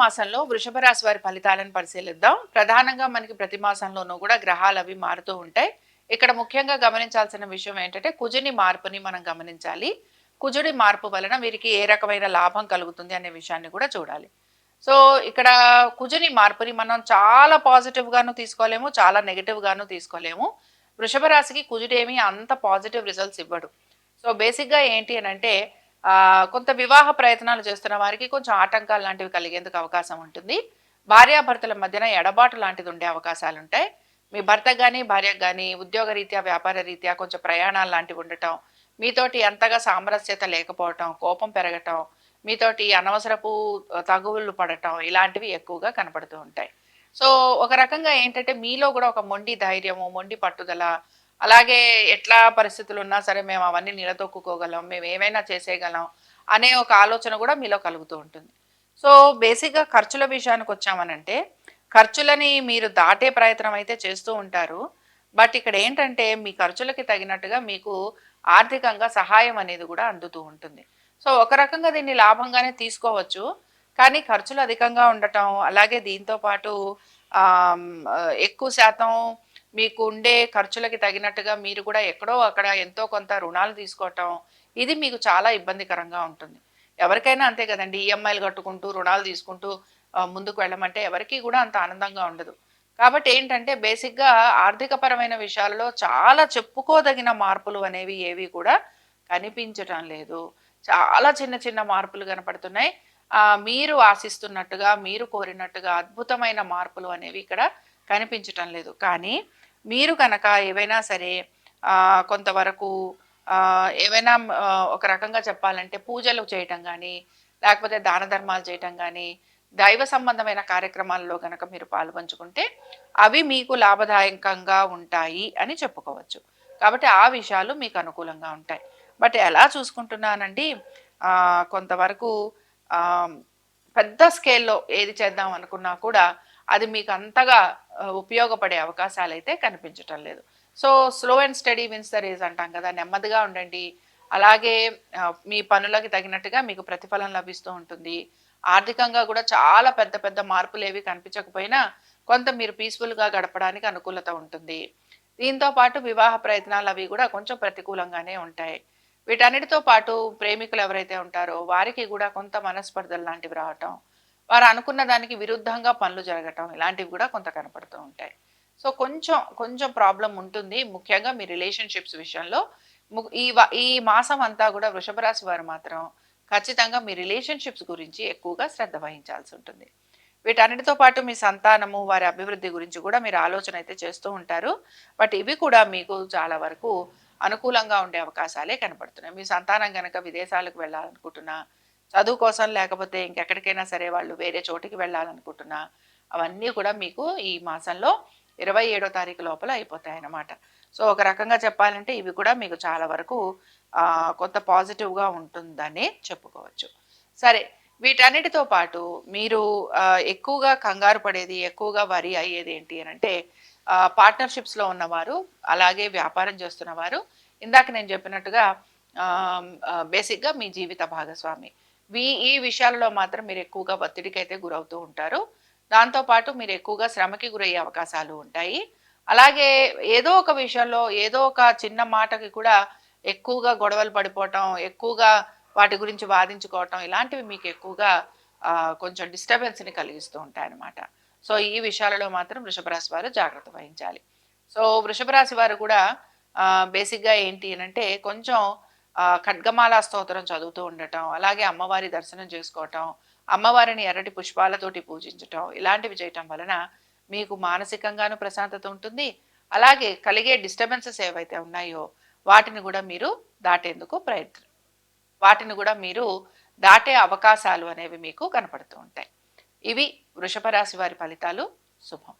మాసంలో వృషభ రాశి వారి ఫలితాలను పరిశీలిద్దాం. ప్రధానంగా మనకి ప్రతి మాసంలోనూ కూడా గ్రహాలు అవి మారుతూ ఉంటాయి. ఇక్కడ ముఖ్యంగా గమనించాల్సిన విషయం ఏంటంటే కుజుని మార్పుని మనం గమనించాలి. కుజుడి మార్పు వలన వీరికి ఏ రకమైన లాభం కలుగుతుంది అనే విషయాన్ని కూడా చూడాలి. సో ఇక్కడ కుజుని మార్పుని మనం చాలా పాజిటివ్ గాను తీసుకోలేము చాలా నెగిటివ్గాను తీసుకోలేము. వృషభ రాశికి కుజుడేమి అంత పాజిటివ్ రిజల్ట్స్ ఇవ్వడు. సో బేసిక్గా ఏంటి అని అంటే కొంత వివాహ ప్రయత్నాలు చేస్తున్న వారికి కొంచెం ఆటంకాలు లాంటివి కలిగేందుకు అవకాశం ఉంటుంది. భార్యాభర్తల మధ్యన ఎడబాటు లాంటిది ఉండే అవకాశాలు ఉంటాయి. మీ భర్త కానీ భార్యకు కానీ ఉద్యోగ రీత్యా వ్యాపార రీత్యా కొంచెం ప్రయాణాలు లాంటివి ఉండటం మీతోటి అంతగా సామరస్యత లేకపోవటం కోపం పెరగటం మీతోటి అనవసరపు తగువులు పడటం ఇలాంటివి ఎక్కువగా కనపడుతూ ఉంటాయి. సో ఒక రకంగా ఏంటంటే మీలో కూడా ఒక మొండి ధైర్యము మొండి పట్టుదల అలాగే ఎట్లా పరిస్థితులు ఉన్నా సరే మేము అవన్నీ నిలదొక్కుకోగలం మేము ఏమైనా చేసేయగలం అనే ఒక ఆలోచన కూడా మీలో కలుగుతూ ఉంటుంది. సో బేసిక్గా ఖర్చుల విషయానికి వచ్చామనంటే ఖర్చులని మీరు దాటే ప్రయత్నం అయితే చేస్తూ ఉంటారు. బట్ ఇక్కడ ఏంటంటే మీ ఖర్చులకి తగినట్టుగా మీకు ఆర్థికంగా సహాయం అనేది కూడా అందుతూ ఉంటుంది. సో ఒక రకంగా దీన్ని లాభంగానే తీసుకోవచ్చు. కానీ ఖర్చులు అధికంగా ఉండటం అలాగే దీంతో పాటు ఎక్కువ శాతం మీకు ఉండే ఖర్చులకి తగినట్టుగా మీరు కూడా ఎక్కడో అక్కడ ఎంతో కొంత రుణాలు తీసుకోవటం ఇది మీకు చాలా ఇబ్బందికరంగా ఉంటుంది. ఎవరికైనా అంతే కదండి ఈఎంఐలు కట్టుకుంటూ రుణాలు తీసుకుంటూ ముందుకు వెళ్ళమంటే ఎవరికి కూడా అంత ఆనందంగా ఉండదు. కాబట్టి ఏంటంటే బేసిక్గా ఆర్థికపరమైన విషయాలలో చాలా చెప్పుకోదగిన మార్పులు అనేవి ఏవి కూడా కనిపించటం లేదు. చాలా చిన్న చిన్న మార్పులు కనపడుతున్నాయి. మీరు ఆశిస్తున్నట్టుగా మీరు కోరినట్టుగా అద్భుతమైన మార్పులు అనేవి ఇక్కడ కనిపించటం లేదు. కానీ మీరు కనుక ఏవైనా సరే కొంతవరకు ఏవైనా ఒక రకంగా చెప్పాలంటే పూజలు చేయటం కానీ లేకపోతే దాన ధర్మాలు చేయటం కానీ దైవ సంబంధమైన కార్యక్రమాల్లో కనుక మీరు పాల్పంచుకుంటే అవి మీకు లాభదాయకంగా ఉంటాయి అని చెప్పుకోవచ్చు. కాబట్టి ఆ విషయాలు మీకు అనుకూలంగా ఉంటాయి. బట్ ఎలా చూసుకుంటున్నానండి కొంతవరకు పెద్ద స్కేల్లో ఏది చేద్దాం అనుకున్నా కూడా అది మీకు అంతగా ఉపయోగపడే అవకాశాలు అయితే కనిపించటం లేదు. So slow and steady wins the race అంటాం కదా నెమ్మదిగా ఉండండి. అలాగే మీ పనులకి తగినట్టుగా మీకు ప్రతిఫలం లభిస్తూ ఉంటుంది. ఆర్థికంగా కూడా చాలా పెద్ద పెద్ద మార్పులు ఏవి కనిపించకపోయినా కొంత మీరు పీస్ఫుల్గా గడపడానికి అనుకూలత ఉంటుంది. దీంతో పాటు వివాహ ప్రయత్నాలు అవి కూడా కొంచెం ప్రతికూలంగానే ఉంటాయి. వీటన్నిటితో పాటు ప్రేమికులు ఎవరైతే ఉంటారో వారికి కూడా కొంత మనస్పర్ధలు లాంటివి రావటం వారు అనుకున్న దానికి విరుద్ధంగా పనులు జరగటం ఇలాంటివి కూడా కొంత కనపడుతూ ఉంటాయి. సో కొంచెం కొంచెం ప్రాబ్లం ఉంటుంది. ముఖ్యంగా మీ రిలేషన్షిప్స్ విషయంలో. ఈ ఈ మాసం అంతా కూడా వృషభ రాశి వారు మాత్రం ఖచ్చితంగా మీ రిలేషన్షిప్స్ గురించి ఎక్కువగా శ్రద్ధ వహించాల్సి ఉంటుంది. వీటన్నిటితో పాటు మీ సంతానము వారి అభివృద్ధి గురించి కూడా మీరు ఆలోచన అయితే చేస్తూ ఉంటారు. బట్ ఇవి కూడా మీకు చాలా వరకు అనుకూలంగా ఉండే అవకాశాలే కనపడుతున్నాయి. మీ సంతానం కనుక విదేశాలకు వెళ్ళాలనుకుంటున్నా చదువు కోసం లేకపోతే ఇంకెక్కడికైనా సరే వాళ్ళు వేరే చోటికి వెళ్ళాలనుకుంటున్నా అవన్నీ కూడా మీకు ఈ మాసంలో ఇరవై ఏడో తారీఖు లోపల అయిపోతాయి అన్నమాట సో ఒక రకంగా చెప్పాలంటే ఇవి కూడా మీకు చాలా వరకు కొంత పాజిటివ్గా ఉంటుందని చెప్పుకోవచ్చు. సరే వీటన్నిటితో పాటు మీరు ఎక్కువగా కంగారు పడేది ఎక్కువగా వరి అయ్యేది ఏంటి అని అంటే పార్ట్నర్షిప్స్లో ఉన్నవారు అలాగే వ్యాపారం చేస్తున్నవారు ఇందాక నేను చెప్పినట్టుగా బేసిక్గా మీ జీవిత భాగస్వామి. ఈ విషయాలలో మాత్రం మీరు ఎక్కువగా ఒత్తిడికి అయితే గురవుతూ ఉంటారు. దాంతోపాటు మీరు ఎక్కువగా శ్రమకి గురయ్యే అవకాశాలు ఉంటాయి. అలాగే ఏదో ఒక విషయంలో ఏదో ఒక చిన్న మాటకి కూడా ఎక్కువగా గొడవలు పడిపోవటం ఎక్కువగా వాటి గురించి వాదించుకోవటం ఇలాంటివి మీకు ఎక్కువగా కొంచెం డిస్టర్బెన్స్ని కలిగిస్తూ ఉంటాయి అన్నమాట సో ఈ విషయాలలో మాత్రం వృషభరాశి వారు జాగ్రత్త వహించాలి. సో వృషభరాశి వారు కూడా బేసిక్గా ఏంటి అని అంటే కొంచెం ఖడ్గమాల స్తోత్రం చదువుతూ ఉండటం అలాగే అమ్మవారి దర్శనం చేసుకోవటం అమ్మవారిని ఎర్రటి పుష్పాలతోటి పూజించటం ఇలాంటివి చేయటం వలన మీకు మానసికంగాను ప్రశాంతత ఉంటుంది. అలాగే కలిగే డిస్టర్బెన్సెస్ ఏవైతే ఉన్నాయో వాటిని కూడా మీరు దాటేందుకు ప్రయత్నం వాటిని కూడా మీరు దాటే అవకాశాలు అనేవి మీకు కనపడుతూ ఉంటాయి. ఇవి వృషభ రాశి వారి ఫలితాలు. శుభం.